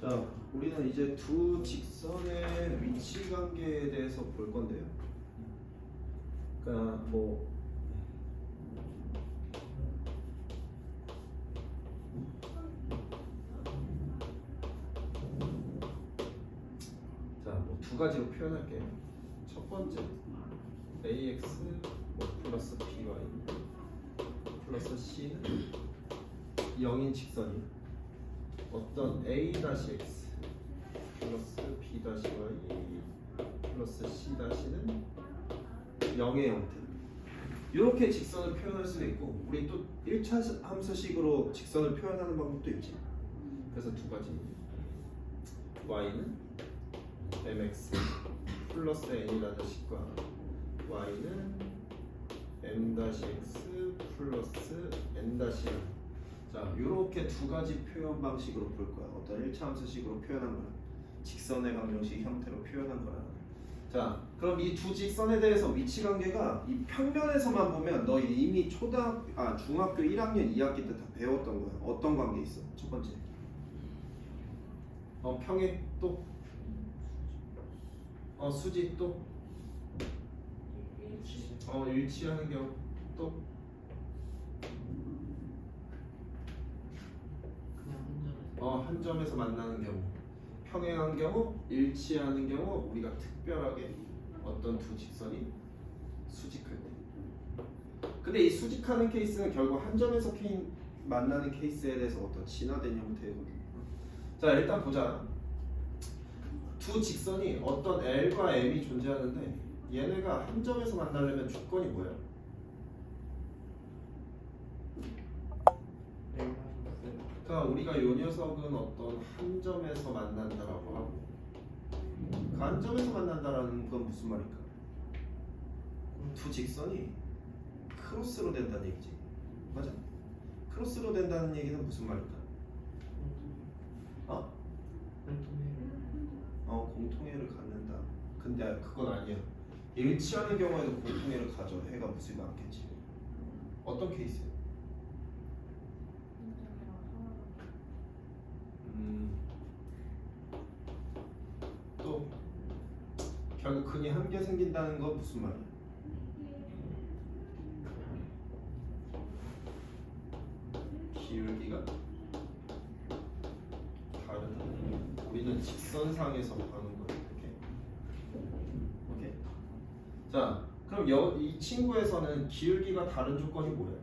자, 우리는 이제 두 직선의 위치 관계에 대해서 볼 건데요. 그러니까 뭐 자, 뭐 두 가지로 표현할게요. 첫 번째, ax 뭐 플러스 by 플러스 c는 0인 직선이 어떤 a 다시 x 플러스 b 다시 y 플러스 c 다시는 0의 형태. 이렇게 직선을 표현할 수도 있고, 우리 또 1차 함수식으로 직선을 표현하는 방법도 있지. 그래서 두 가지. y는 mx 플러스 n이라는 식과 y는 m-x 플러스 n-랑 자 이렇게 두 가지 표현 방식으로 볼 거야. 어떤 1차 함수식으로 표현한 거야. 직선의 방정식 형태로 표현한 거야. 자 그럼 이 두 직선에 대해서 위치 관계가 이 평면에서만 보면 너 이미 초등학 아 중학교 1학년 2학기 때 다 배웠던 거야. 어떤 관계 있어? 첫 번째. 어 평행 또 어 수직 또 어 일치하는 경우 또 그냥 혼자서 어, 한 점에서 만나는 경우 평행한 경우 일치하는 경우 우리가 특별하게 어떤 두 직선이 수직할 때. 근데 이 수직하는 케이스는 결국 한 점에서 케이, 만나는 케이스에 대해서 어떤 진화된 형태거든요. 자 일단 보자. 두 직선이 어떤 L과 M이 존재하는데 얘네가 한 점에서 만나려면 조건이 뭐예요? 그러니까 우리가 이 녀석은 어떤 한 점에서 만난다라고 하고 그한 점에서 만난다라는 건 무슨 말일까? 두 직선이 크로스로 된다는 얘기지 맞아? 크로스로 된다는 얘기는 무슨 말일까? 어? 어 공통해를 갖는다 근데 그건 아니야 일치하는 경우에도 공통해를 가져 해가 무수히 많겠지 어떤 케이스야? 음, 또 결국 근이 한 개 생긴다는 건 무슨 말이야? 기울기가 다르다. 우리는 직선상에서 가는 거야. 이렇게. 오케이. 자, 그럼 여, 이 친구에서는 기울기가 다른 조건이 뭐야?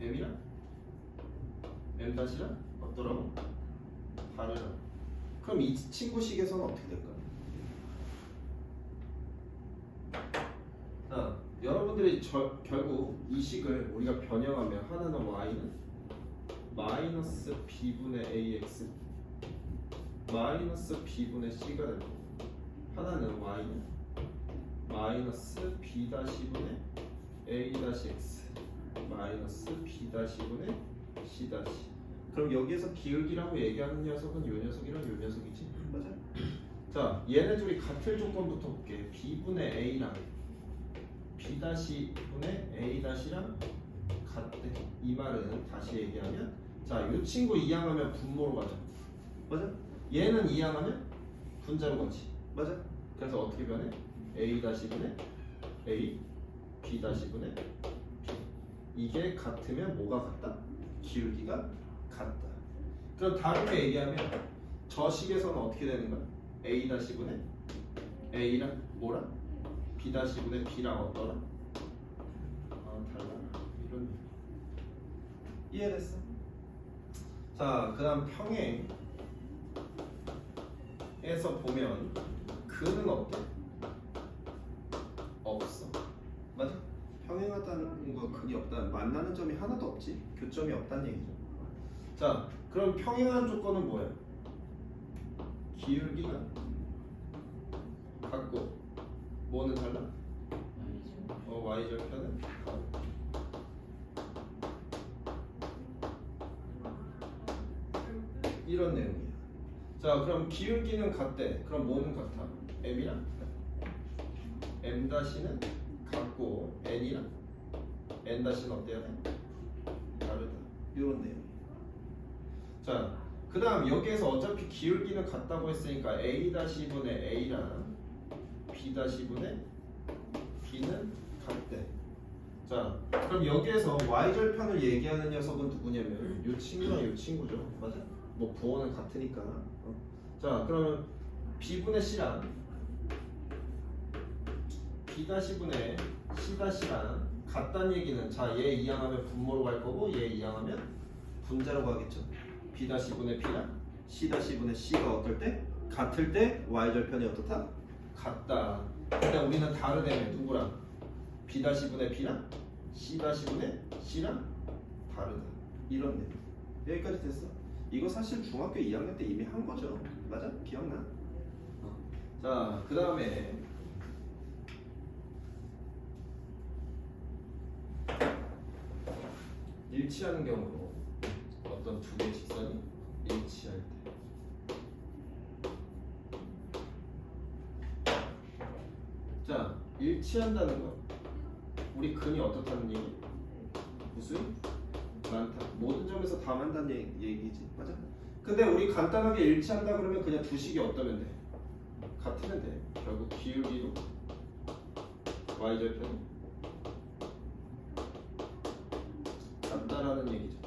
m이랑 다시랑 어떠라고? 다르라. 그럼 이 친구 식에서는 어떻게 될까? 아, 여러분들이 저, 결국 이 식을 우리가 변형하면 하나는 y는 마이너스 b분의 ax 마이너스 b분의 c가 되고 하나는 y는 마이너스 b 다시분의 a 다시 x 마이너스 b 다시분의 c 다시 그럼 여기에서 기울기라고 얘기하는 녀석은 요 녀석이랑 요 녀석이지 맞아? 자 얘네 둘이 같을 조건부터 볼게 b분의 a랑 b 다시 분의 a 다시랑 같대 이 말은 다시 얘기하면 자이 친구 이항하면 분모로 가자 맞아? 얘는 이항하면 분자로 가지 맞아? 그래서 어떻게 변해? a 다시 분의 a b 다시 분의 b 이게 같으면 뭐가 같다? 기울기가 같다 그럼 다르게 얘기하면 저 식에서는 어떻게 되는 거야? a 다시 분의 a랑 뭐랑? b 다시 분의 b랑 어떠라? 아 달라 이런 이해됐어? 자 그다음 평행에서 보면 그는 어때? 없어 맞아? 평행하다는 거 근이 없다 만나는 점이 하나도 없지 교점이 없다는 얘기죠 자 그럼 평행한 조건은 뭐야? 기울기가 같고. 뭐는 달라? 어 y절편은 같고 이런 내용이야. 자 그럼 기울기는 같대. 그럼 뭐는 같아? m이랑 m 다시는 같고 n이랑. N 다시는 어때야 돼? 다르다. 이런 내용 자, 그 다음 여기에서 어차피 기울기는 같다고 했으니까 A-분의 A랑 B-분의 B는 같대. 자, 그럼 여기에서 y절편을 얘기하는 녀석은 누구냐면 이 친구랑 이 친구죠. 맞아? 뭐 부호는 같으니까. 어. 자, 그러면 B분의 C랑 B-분의 C-랑 같다는 얘기는 자, 얘 이항하면 분모로 갈 거고 얘 이항하면 분자로 가겠죠. B-분의 P랑 C-분의 C가 어떨 때? 같을 때 y절편이 어떻다? 같다. 근데 우리는 다르다며 누구랑? B-분의 P랑 C-분의 C랑 다르다. 이런 내용. 여기까지 됐어? 이거 사실 중학교 2학년 때 이미 한 거죠. 맞아? 기억나? 어. 자, 그 다음에 일치하는 경우로 어떤 두 개의 직선이 일치할 때 자, 일치한다는 거 우리 근이 어떻다는 얘기? 무슨? 많다. 모든 점에서 다 많다는 얘- 얘기 지. 맞아? 근데 우리 간단하게 일치한다 그러면 그냥 두 식이 어떠면 돼? 같으면 돼. 결국 기울기도 y절편이 같다라는 얘기죠.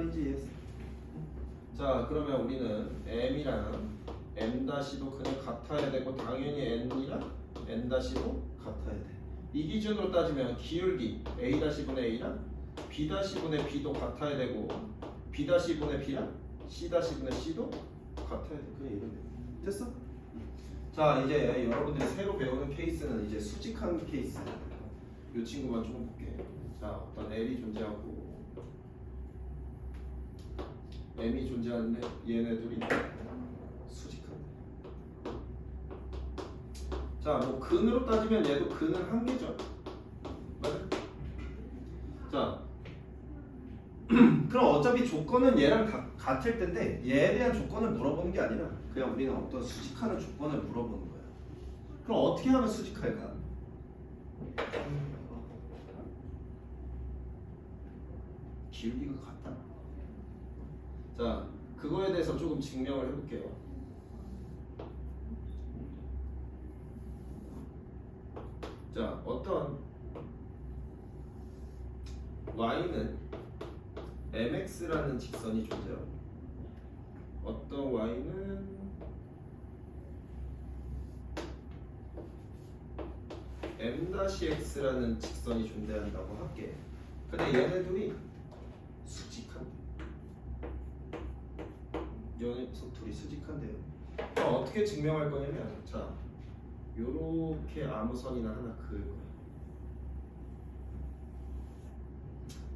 말인지 이해했어? 자, 그러면 우리는 m이랑 m-도 그냥 같아야 되고 당연히 n이랑 n-도 같아야 돼. 이 기준으로 따지면 기울기 a-분의 a랑 b-분의 b도 같아야 되고 b-분의 b랑 c-분의 c도 같아야 돼. 그냥 이런 거. 됐어? 자, 이제 여러분들이 새로 배우는 케이스는 이제 수직한 케이스. 이 친구만 조금 볼게. 자, 어떤 L이 존재하고 M이 존재하는데 얘네들이 수직한. 자, 뭐 근으로 따지면 얘도 근은 한 개죠. 맞아? 자, 그럼 어차피 조건은 얘랑 다, 같을 텐데 얘에 대한 조건을 물어보는 게 아니라 그냥 우리는 어떤 수직하는 조건을 물어보는 거야. 그럼 어떻게 하면 수직할까? 기울기가 같다. 자, 그거에 대해서 조금 증명을 해볼게요. 자, 어떤 y는 mx라는 직선이 존재하고 어떤 y는 m-x라는 직선이 존재한다고 할게. 근데 얘네들이 수직한데. 녀석 둘이 수직한데요. 그럼 어떻게 증명할 거냐면 자, 요렇게 아무 선이나 하나 그을 거야.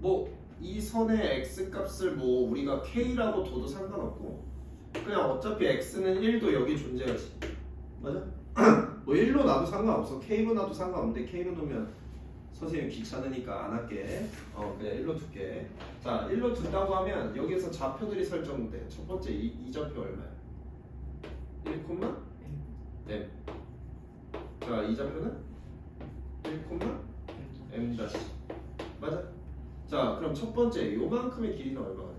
뭐이 선의 x 값을 뭐 우리가 k라고 둬도 상관없고 그냥 어차피 x는 1도 여기 존재하지. 맞아? 뭐 1로 놔도 상관없어. k로 놔도 상관없는데 k로 놓으면 선생님 귀찮으니까 안 할게. 어, 그냥 1로 둘게. 자, 1로 둔다고 하면 여기서 좌표들이 설정돼. 첫 번째 이, 이 좌표 얼마야? 1, m. 자, 이 좌표는 1, m 다시. 맞아? 자, 그럼 첫 번째 요만큼의 길이는 얼마가 돼?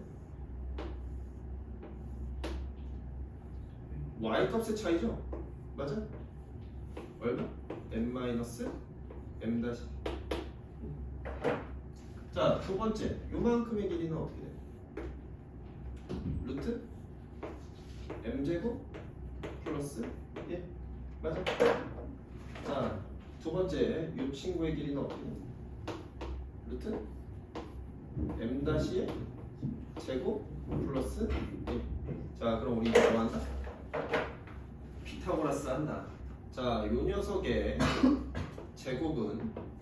y 값의 차이죠? 맞아? 얼마? m 마이너스 m 다시. 자, 두 번째 요만큼의 길이는 어떻게 돼? 루트 m 제곱 플러스 1 맞아? 자, 두 번째 이 친구의 길이는 어떻게 돼? 루트 m 다시 제곱 플러스 1. 자, 그럼 우리 이거 뭐 한다? 피타고라스 한다. 자, 요 녀석의 제곱은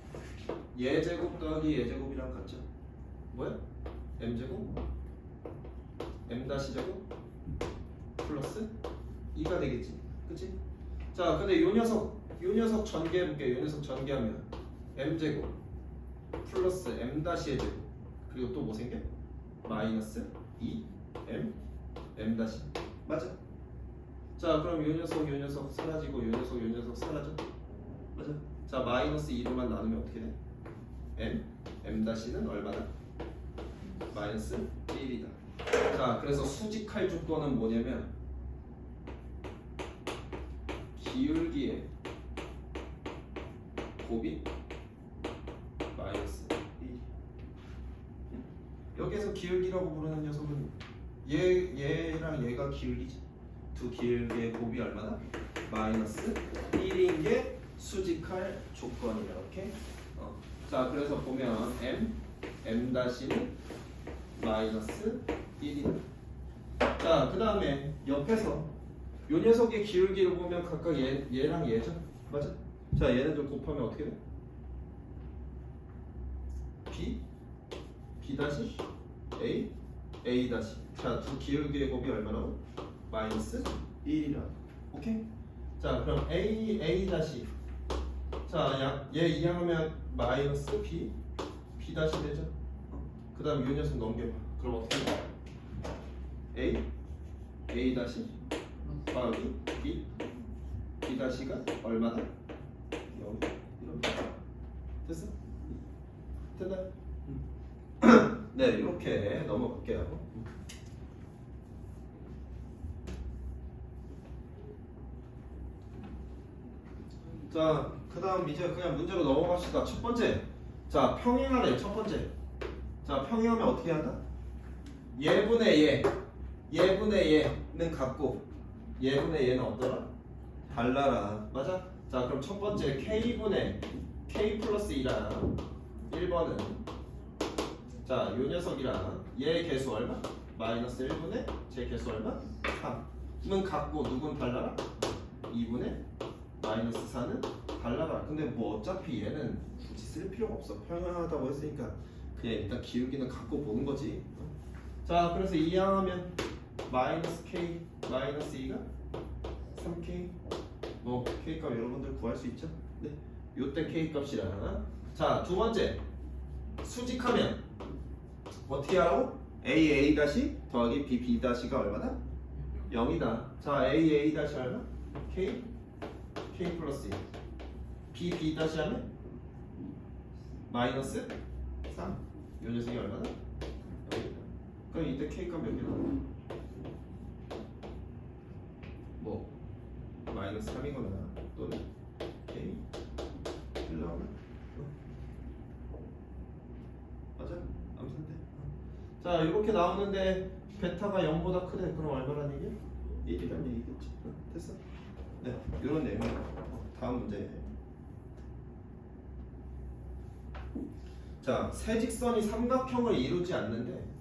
얘 제곱 더하기 얘 제곱이랑 같죠? 뭐야? m 제곱 m 다시 제곱 플러스 2가 되겠지, 그치? 자, 근데 요 녀석 요 녀석 전개해 볼게. 요 녀석 전개하면 m 제곱 플러스 m 다시의 제곱 그리고 또 뭐 생겨? 마이너스 2 m 맞아? 자 그럼 요 녀석 요 녀석 사라지고 요 녀석 요 녀석 사라져 맞아? 자 마이너스 2로만 나누면 어떻게 돼? M m 다시는 얼마다? 마이너스 1이다 자, 그래서 수직할 조건은 뭐냐면 기울기의 곱이 마이너스 1. 여기에서 기울기라고 부르는 녀석은 얘 얘랑 얘가 기울기지. 두 기울기의 곱이 얼마나? 마이너스 1인 게 수직할 조건이야. 이렇게. 어. 자, 그래서 보면 m m 다시는 마이너스 1이다. 자, 그 다음에 옆에서 요 녀석의 기울기를 보면 각각 얘, 얘랑 얘죠? 맞아? 자, 좀 곱하면 어떻게 돼? b b 다시 a a 다시 자, 두 기울기의 곱이 얼마라고? 마이너스 1이라. 오케이? 자, 그럼 a a 다시 자, 야, 얘 이항하면 마이너스 b b 다시 되죠? 어. 그 다음 요 녀석 넘겨봐. 그럼 어떻게 돼? a a 다시 더하기 b b 다시가 얼마다? 0 이런 됐어? 됐나? 네 이렇게 넘어갈게요 자 그 다음 이제 그냥 문제로 넘어갑시다 첫 번째 자 평행하래 첫 번째 자 평행하면 어떻게 한다? 얘분의 얘 얘분의 얘는 같고 얘분의 얘는 어떠라? 달라라 맞아? 자 그럼 첫 번째 k분의 k 플러스 2랑 1번은 자 요 녀석이랑 얘 개수 얼마? 마이너스 1분의 제 개수 얼마? 3은 같고 누군 달라라? 2분의 마이너스 4는 달라라 근데 뭐 어차피 얘는 굳이 쓸 필요가 없어. 평행하다고 했으니까 그냥 일단 기울기는 갖고 보는 거지. 자 그래서 이항하면 마이너스 k 마이너스 2가 3k 뭐 k 값 여러분들 구할 수 있죠? 네. 요때 k 값이라. 자두 번째. 수직하면 어떻게 하라고? a a 다시 더하기 b b 다시가 얼마다? 0이다. 자 a a 다시 얼마? k k 플러스 2 b b 다시 하면 마이너스 3요 녀석이 얼마다? 0이다 그럼 이때 k 값 몇 개나? 뭐 마이너스 3이거나 또는 k 1 나오면 맞아? 아무튼 돼. 자 이렇게 나오는데 베타가 0보다 크대 그럼 얼마란 얘기야? 1이란 얘기겠지 응, 됐어? 네 이런 어, 다음 문제 자 세 직선이 삼각형을 이루지 않는데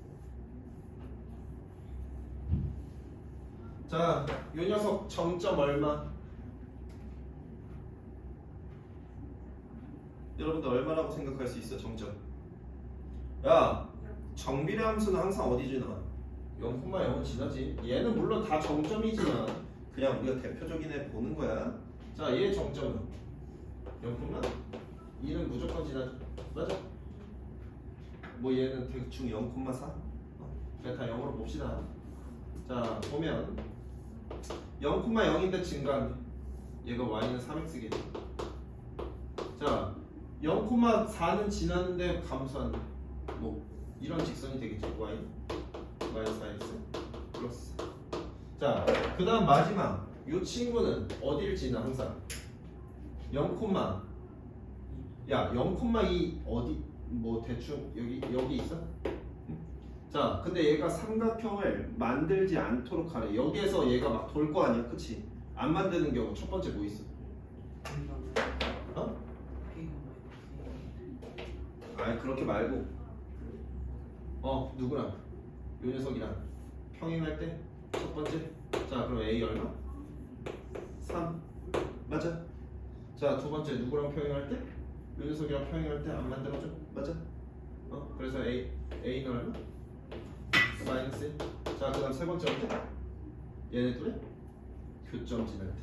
자, 요 녀석 정점 얼마? 여러분들 얼마라고 생각할 수 있어 정점? 야, 정비례 함수는 항상 어디 지 나? 0,0은 지나지. 얘는 물론 다 정점이지만 그냥 우리가 대표적인 애 보는 거야. 자, 얘 정점은 0,2는 무조건 지나지. 맞아? 뭐 얘는 대충 0,4? 어, 베타 0으로 봅시다. 자, 보면 0,0인데 증가한 얘가 y는 3x겠지. 자, 0,4는 지나는데 감소한다. 뭐 이런 직선이 되겠죠. y 마이너스 4x 플러스. 자, 그 다음 마지막 이 친구는 어디를 지나 항상 0, 야 0,2 어디 뭐 대충 여기 여기 있어? 자, 근데 얘가 삼각형을 만들지 않도록 하래. 여기에서 얘가 막 돌 거 아니야, 그치? 안 만드는 경우 첫 번째 뭐 있어? 어? 아니 그렇게 말고, 어 누구랑? 요 녀석이랑 평행할 때 첫 번째. 자, 그럼 A 얼마? 3 맞아? 자, 두 번째 누구랑 평행할 때? 요 녀석이랑 평행할 때 안 만들어져? 맞아? 어? 그래서 A A는 얼마? 마이너스 1. 자, 그다음 세 번째 어때? 얘네 둘의 교점 지날 때.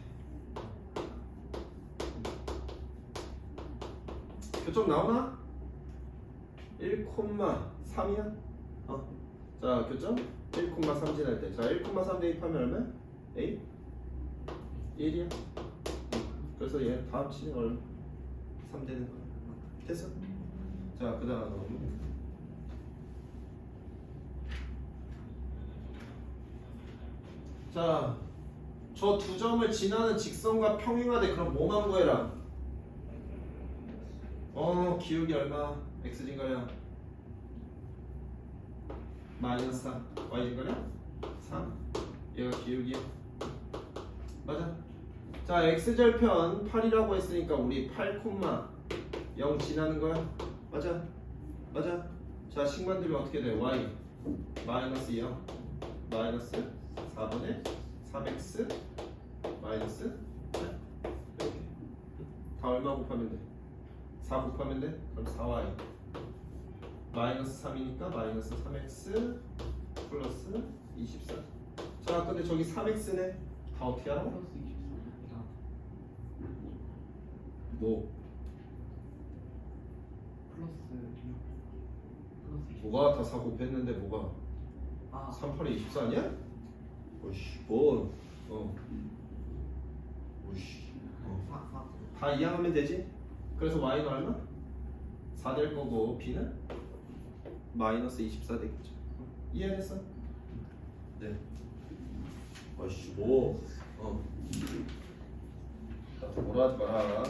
교점 나오나? 1,3이야? 어. 자, 교점 1,3 지날 때. 자, 1,3 대입하면 얼마야? A? 1이야. 그래서 얘 다음 치는 얼마? 3 되는 거야. 어, 됐어? 자, 그 다음 자, 저 두 점을 지나는 직선과 평행하되 그럼 뭐만 구해라? 어, 기울기 얼마? x 증가량 마이너스 3, y 증가량 3. 얘가 기울기야. 맞아. 자, x절편 8이라고 했으니까 우리 8,0 지나는 거야. 맞아. 맞아. 자, 식만 들면 어떻게 돼? y 마이너스 0 마이너스 4분의 3x 마이너스 8다 얼마 곱하면 돼? 4 곱하면 돼? 그럼 4y 마이너스 3이니까 마이너스 3x 플러스 24 자, 근데 저기 3x네 다 어떻게 알아? 플러스 24. 뭐? 플러스 6. 플러스 24. 뭐가 다 4 곱했는데 뭐가? 아, 3, 8에 24 아니야? 오씨 뭐 어. 오씨 어. 4, 4. 다 이항하면 되지? 그래서 y는 얼마? 4 될 거고 b는 마이너스 24 되겠죠. 이해됐어? 네. 아이씨 뭐 어. 나도 뭐라 하지 마라.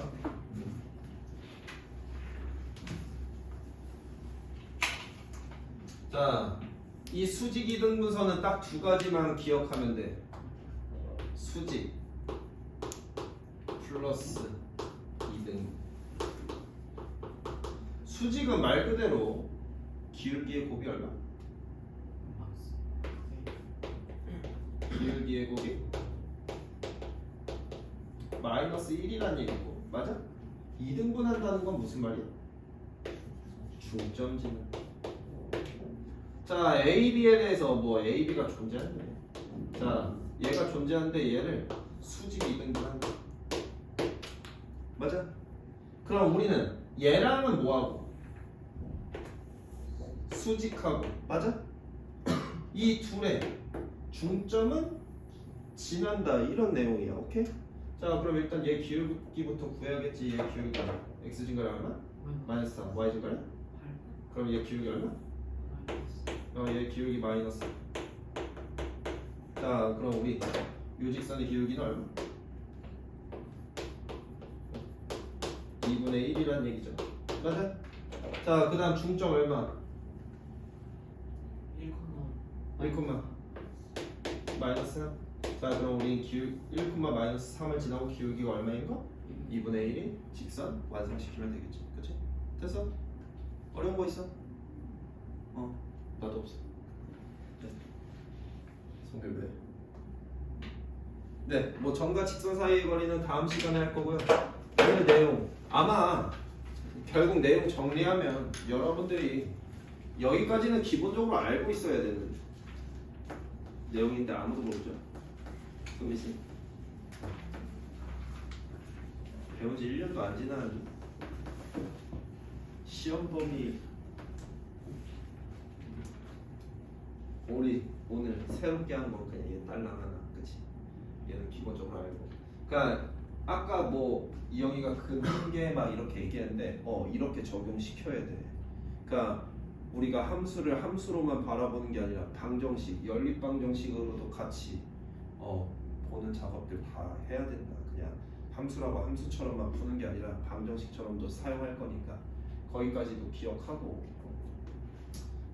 자, 이 수직 이등분선은 딱 두 가지만 기억하면 돼. 수직 플러스 2등. 수직은 말 그대로 기울기의 곱이 얼마? 기울기의 곱이 마이너스 1이란 얘기고 맞아? 2등분 한다는 건 무슨 말이야? 중점지는 자 A, B에 대해서 뭐 A, B가 존재하는데 자 얘가 존재하는데 얘를 수직 2등분 한다 맞아? 그럼 우리는 얘랑은 뭐하고? 수직하고 맞아? 이 둘의 중점은 지난다 이런 내용이야 오케이? 자 그럼 일단 얘 기울기부터 구해야겠지 얘 기울기가 x 증가량 얼마? 마이너스 4 y 증가량? 그럼 얘 기울기 얼마? 어, 얘 기울기 마이너스 자 그럼 우리 요직선의 기울기는 얼마? 2분의 1이란 얘기죠 맞아? 자그 다음 중점 얼마? 1, 1, 마이너스 3. 자 그럼 우리 기울 1, 마이너스 3을 지나고 기울기가 얼마인 거? 2분의 1이 직선 완성시키면 되겠지 그치? 됐어? 어려운 거 있어? 어 나도 없어 네 성결 왜? 네 뭐 점과 직선 사이의 거리는 다음 시간에 할 거고요 오늘 내용 아마 결국 내용 정리하면 여러분들이 여기까지는 기본적으로 알고 있어야 되는 내용인데 아무도 모르죠. 소미 씨. 배운 지 1년도 안 지난 시험 범위. 우리 오늘 새롭게 한 건 그냥 얘 딸랑 하나 그치? 얘는 기본적으로 알고. 그러니까 아까 뭐 이영이가 근계 막 이렇게 얘기했는데 어 이렇게 적용시켜야 돼. 그러니까 우리가 함수를 함수로만 바라보는 게 아니라 방정식, 연립 방정식으로도 같이 어, 보는 작업들 다 해야 된다. 그냥 함수라고 함수처럼만 푸는 게 아니라 방정식처럼도 사용할 거니까 거기까지도 기억하고.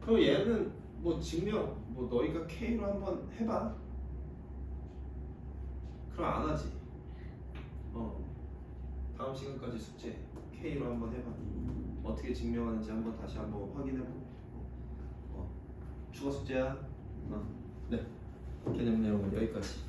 그럼 얘는 뭐 증명, 뭐 너희가 K로 한번 해봐. 그럼 안 하지. 어. 다음 시간까지 숙제 K로 한번 해봐. 어떻게 증명하는지 한번 다시 한번 확인해보고 어. 추가 숙제야? 어. 네. 개념 내용은 여기까지